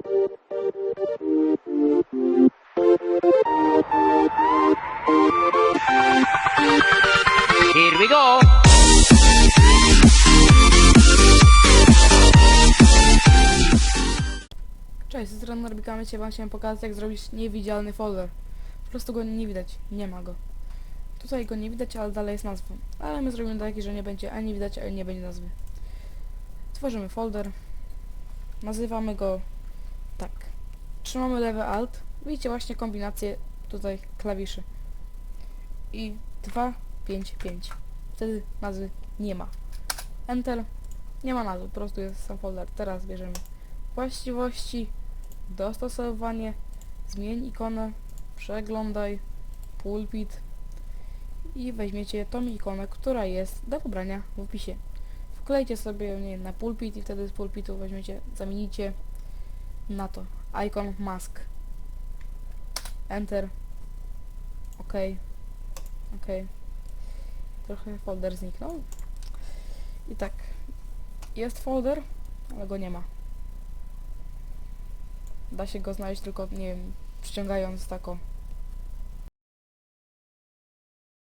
Here we go. Cześć, z tej strony Norbikamy Wam chciałem pokazać jak zrobić niewidzialny folder. Po prostu go nie widać, nie ma go. Tutaj go nie widać, ale dalej jest nazwą. Ale my zrobimy taki, że nie będzie ani widać, ani nie będzie nazwy. Tworzymy folder. Nazywamy go tak. Trzymamy lewy alt. Widzicie właśnie kombinację tutaj klawiszy. I 2, 5, 5. Wtedy nazwy nie ma. Enter. Nie ma nazwy, po prostu jest sam folder. Teraz bierzemy właściwości, dostosowanie, zmień ikonę, przeglądaj, pulpit i weźmiecie tą ikonę, która jest do pobrania w opisie. Wklejcie sobie wiem, na pulpit i wtedy z pulpitu weźmiecie, zamienicie na to icon mask. Enter. OK. OK. Trochę folder zniknął. I tak. Jest folder, ale go nie ma. Da się go znaleźć tylko, nie wiem, przyciągając tako